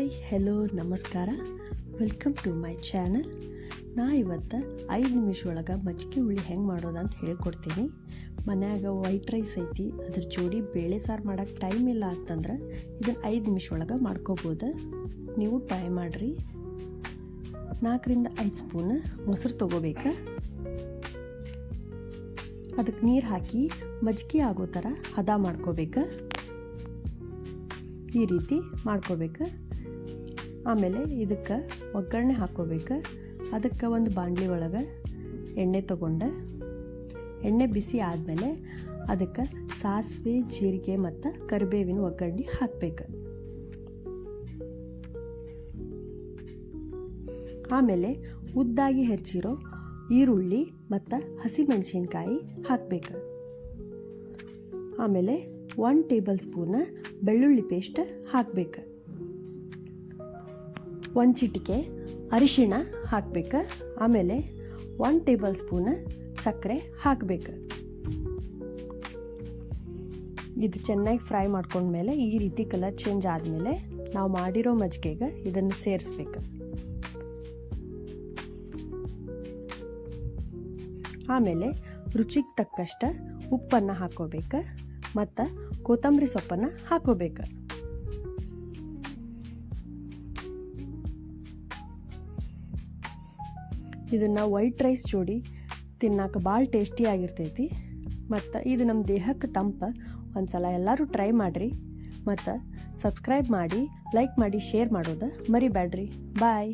Hi hello ನಮಸ್ಕಾರ. Welcome to my channel ನಾ ಇವತ್ತು ಐದು ನಿಮಿಷ ಒಳಗೆ ಮಜ್ಜಿಗೆ ಹುಳಿ ಹೆಂಗೆ ಮಾಡೋದಂತ ಹೇಳ್ಕೊಡ್ತೀನಿ. ಮನ್ಯಾಗ ವೈಟ್ ರೈಸ್ ಐತಿ, ಅದ್ರ ಜೋಡಿ ಬೇಳೆ ಸಾರು ಮಾಡೋಕ್ಕೆ ಟೈಮ್ ಇಲ್ಲ ಅಂತಂದ್ರೆ ಇದನ್ನು ಐದು ನಿಮಿಷ ಒಳಗೆ ಮಾಡ್ಕೋಬೋದು. ನೀವು ಟ್ರೈ ಮಾಡಿರಿ. ನಾಲ್ಕರಿಂದ ಐದು ಸ್ಪೂನ್ ಮೊಸರು ತೊಗೋಬೇಕು. ಅದಕ್ಕೆ ನೀರು ಹಾಕಿ ಮಜ್ಜಿಗೆ ಆಗೋ ಥರ ಹದ ಮಾಡ್ಕೋಬೇಕು. ಈ ರೀತಿ ಮಾಡ್ಕೋಬೇಕು. ಆಮೇಲೆ ಇದಕ್ಕೆ ಒಗ್ಗರಣೆ ಹಾಕೋಬೇಕು ಅದಕ್ಕೆ ಒಂದು ಬಾಂಡ್ಲಿ ಒಳಗೆ ಎಣ್ಣೆ ತೊಗೊಂಡೆ. ಎಣ್ಣೆ ಬಿಸಿ ಆದಮೇಲೆ ಅದಕ್ಕೆ ಸಾಸಿವೆ, ಜೀರಿಗೆ ಮತ್ತು ಕರಿಬೇವಿನ ಒಗ್ಗರಣೆ ಹಾಕಬೇಕು. ಆಮೇಲೆ ಉದ್ದಾಗಿ ಹೆಚ್ಚಿರೋ ಈರುಳ್ಳಿ ಮತ್ತು ಹಸಿಮೆಣಸಿನ್ಕಾಯಿ ಹಾಕಬೇಕು. ಆಮೇಲೆ ಒನ್ ಟೇಬಲ್ ಸ್ಪೂನ್ ಬೆಳ್ಳುಳ್ಳಿ ಪೇಸ್ಟ್ ಹಾಕಬೇಕು. ಒಂದು ಚಿಟಿಕೆ, ಅರಿಶಿಣ ಹಾಕ್ಬೇಕು. ಆಮೇಲೆ ಒನ್ ಟೇಬಲ್ ಸ್ಪೂನ್ ಸಕ್ಕರೆ ಹಾಕಬೇಕು. ಇದು ಚೆನ್ನಾಗಿ ಫ್ರೈ ಮಾಡ್ಕೊಂಡ್ಮೇಲೆ ಈ ರೀತಿ ಕಲರ್ ಚೇಂಜ್ ಆದಮೇಲೆ ನಾವು ಮಾಡಿರೋ ಮಜ್ಜಿಗೆಗೆ ಇದನ್ನು ಸೇರಿಸ್ಬೇಕು. ಆಮೇಲೆ ರುಚಿಗೆ ತಕ್ಕಷ್ಟು ಉಪ್ಪನ್ನು ಹಾಕೋಬೇಕು ಮತ್ತು ಕೊತ್ತಂಬರಿ ಸೊಪ್ಪನ್ನು ಹಾಕೋಬೇಕು. ಇದನ್ನು ವೈಟ್ ರೈಸ್ ಜೋಡಿ ತಿನ್ನಕ್ಕೆ ಭಾಳ ಟೇಸ್ಟಿಯಾಗಿರ್ತೈತಿ ಮತ್ತು ಇದು ನಮ್ಮ ದೇಹಕ್ಕೆ ತಂಪ. ಒಂದು ಸಲ ಎಲ್ಲರೂ ಟ್ರೈ ಮಾಡಿರಿ. ಮತ್ತು ಸಬ್ಸ್ಕ್ರೈಬ್ ಮಾಡಿ ಲೈಕ್ ಮಾಡಿ ಶೇರ್ ಮಾಡೋದು ಮರಿಬೇಡ್ರಿ ಬಾಯ್